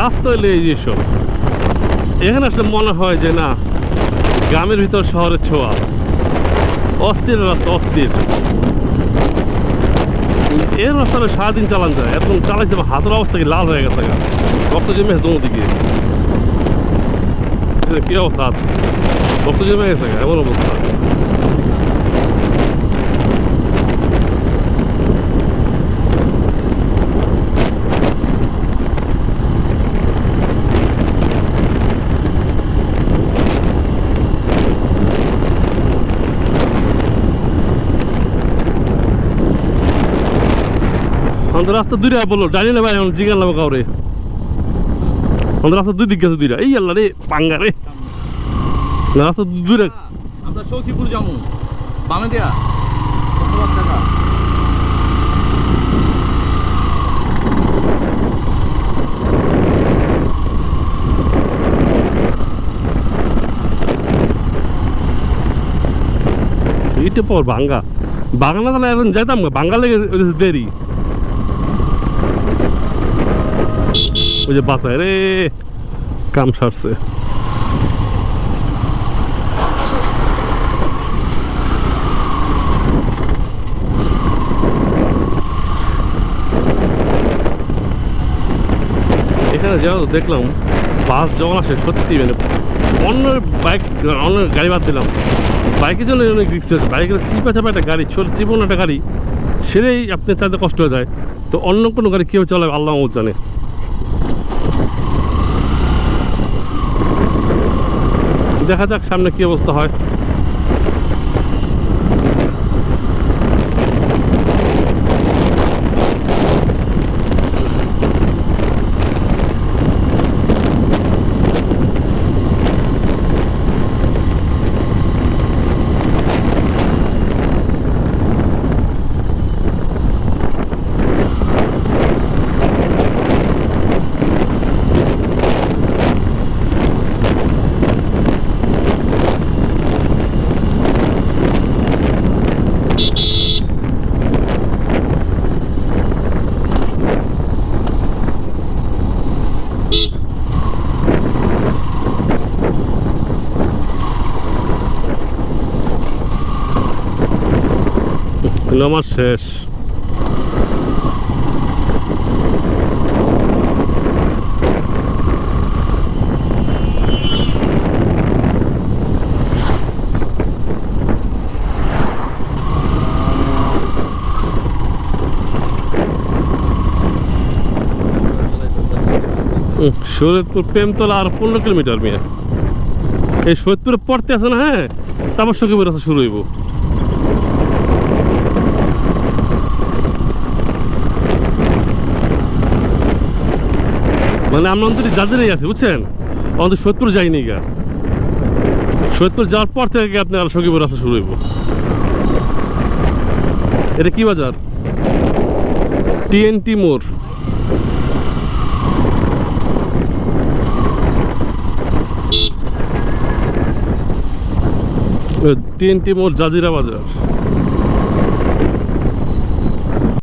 রাস্তা হইলে এই যেসব এখানে আসলে মনে হয় যে না, গ্রামের ভিতর শহরের ছোঁয়া। অস্থির রাস্তা, অস্থির। এর রাস্তাটা সারাদিন চালান যায় এখন চালাইছে হাতের অবস্থা কি লাল হয়ে গেছে। রক্ত জমে দোনো দিকে কি অবস্থা? রক্ত জমে গেছে এমন অবস্থা। আমাদের রাস্তা দুইটা বলল জানি না ভাই এখন জিগান লাগবো কাউরে। আমাদের রাস্তা দুই দিক গেছে দুইটা এই আল্লাহ রে পাঙ্গা রে। রাস্তা দুইটা আমরা সৌখিপুর যাব। বামে দেয়া। পর ভাঙ্গা। ভাঙা না তাহলে এখন যাইতাম ভাঙ্গা লেগে দেরি। ওই যে বাসায় রে। কাম সারছে। এখানে যাও, দেখলাম বাস যখন আসে, সত্যি মানে অন্য বাইক অন্য গাড়ি বাদ দিলাম। বাইকের জন্য অনেক রিক্স আছে। বাইকের চিপা চাপা একটা গাড়ি, ছোট চিপন একটা গাড়ি, সেটাই আপনার চাইতে কষ্ট হয়ে যায়। তো অন্য কোনো গাড়ি কেউ চলে আল্লাহ জানে। দেখা যাক সামনে কি অবস্থা হয়। হলো আমার শেষ শরীয়তপুর প্রেমতলা আর পনেরো কিলোমিটার মেয়ে। এই সৈয়দপুরে পড়তে আছে না হ্যাঁ? তারপর সখীপুর রাস্তা শুরু হইব। মানে আমরা অন্তত যাদেরই আছি, বুঝছেন? আমাদের সৈয়দপুর যাইনি গা। সৈয়দপুর যাওয়ার পর থেকে আপনি আর সখীপুর রাস্তা শুরু হইব? এটা কি বাজার? টিএনটি মোড়। টিএনটি মোড় জাজিরা বাজার।